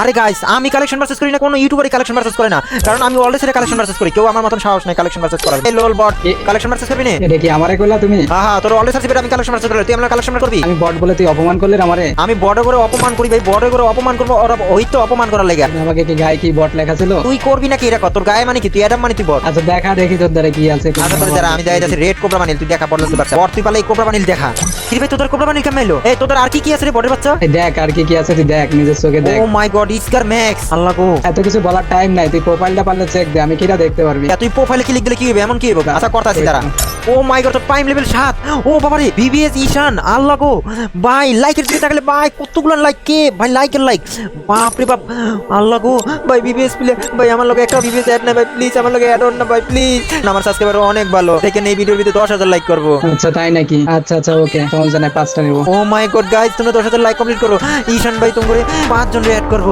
আরে গাইস আমি collection versus করি না কোনো ইউটিউবারই কালেকশন ভার্সেস করে না। কারণ আমি অলরেডি সেটা কালেকশন ভার্সেস করি কেউ আমার মতন সাহস নাই কালেকশন ভার্সেস করার। এই লোল বট কালেকশন ভার্সেস করবি না? এটা কি আমারে কইলা তুমি? হ্যাঁ হ্যাঁ তোর অলরেডি সার্টিফিকেট আমি কালেকশন ভার্সেস করলে তুই আমার কালেকশন করবি? আমি বট বলে তুই অপমান করলি আমারে। আমি বড় করে অপমান করি ভাই বড় করে অপমান করব ওরা ওই তো অপমান করার লেগে। আমাকে কি গায়ে কি বট লেখা ছিল? তুই করবি নাকি এটা কর? তোর গায়ে মানে কি? তুই অ্যাডাম মানে তুই বট আচ্ছা দেখা দেখি তোর দ্বারা কি আছে। আচ্ছা তোর যারা আমি দেখা যাচ্ছে রেড কোবরা বানিল তুই দেখা বড় বাচ্চা বট তুই পালে এই কোবরা বানিল দেখা। কি ভাই তোদের কোবরা বানিল কেমন এলো? এই তোদের আর কি কি আছে রে বড়ের বাচ্চা? এই দেখ আর কি কি আছে তুই দেখ নিজের চোখে দেখ। ও মাই গড ইসকার ম্যাক্স আল্লাহ গো। এত কিছু বলার টাইম নাই তুই প্রোফাইলটা পারলে চেক দে আমি কিটা দেখতে পারবি। তুই প্রোফাইলে ক্লিক দিলে কি হবে? এমন কি হবে? আশা কথা আছে তারা oh my god prime level 7 ও বাবা রে বিবিএস ঈশান আল্লাহ গো। ভাই লাইকের দিকে তাকালে ভাই কতগুলো লাইক কে? ভাই লাইকের লাইক বাপ রে বাপ আল্লাহ গো। ভাই বিবিএস প্লে ভাই আমার লগে একটা বিবিএস অ্যাড না ভাই প্লিজ আমার লগে অ্যাড না ভাই প্লিজ আমার সাবস্ক্রাইবার অনেক ভালো। দেখেন এই ভিডিওর ভিতরে 10000 লাইক করব। আচ্ছা তাই নাকি? আচ্ছা আচ্ছা ওকে সমস্যা নাই পাঁচটা নিবো। ও মাই গড গাইস তোমরা 10000 লাইক কমপ্লিট করো। ঈশান ভাই তোমরা পাঁচ জন অ্যাড করব।